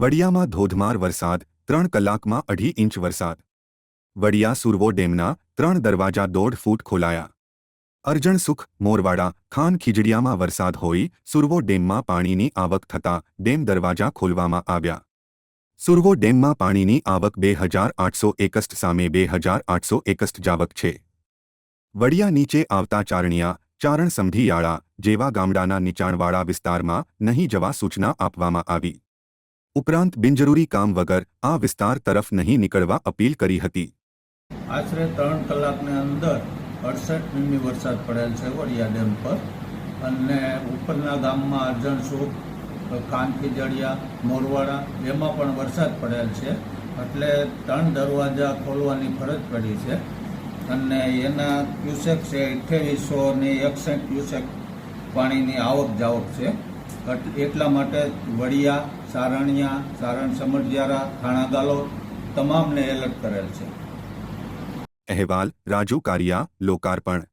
વડિયામાં ધોધમાર વરસાદ, ત્રણ કલાકમાં અઢી ઇંચ વરસાદ. વડિયા સુરવો ડેમના ત્રણ દરવાજા દોઢ ફૂટ ખોલાયા. અરજણસુખ મોરવાડા, ખાન ખીજડીયામાં વરસાદ હોઈ સુરવો ડેમમાં પાણીની આવક થતાં ડેમ દરવાજા ખોલવામાં આવ્યા. સુરવો ડેમમાં પાણીની આવક બે હજાર આઠસો એકસ્ટ સામે બે હજાર આઠસો એકસ્ટ જાવક છે. વડિયા નીચે આવતા ચારણિયા, ચારણ સમઢીયાળા જેવા ગામડાના નીચાણવાળા વિસ્તારમાં નહીં જવા સૂચના આપવામાં આવી. ઉપરાંત બિનજરૂરી કામ વગર આ વિસ્તાર તરફ નહીં નીકળવા અપીલ કરી હતી. આશરે ત્રણ કલાકની અંદર અડસઠ મીમી વરસાદ પડેલ છે વડિયા ડેમ પર અને ઉપરના ગામમાં અરજણસુખ કાનખીજડિયા મોરવાડા એમાં પણ વરસાદ પડેલ છે. એટલે ત્રણ દરવાજા ખોલવાની ફરજ પડી છે. અને એના ક્યુસેક છે અઠ્યાવીસો ને એકસઠ ક્યુસેક પાણીની આવક જાવક છે. એટલા માટે વડિયા, સારણિયા, સારણ સમઢિયારા ખાણાગાલો તમામને એલર્ટ કરેલ છે. અહેવાલ, રાજુ કારિયા, લોકાર્પણ.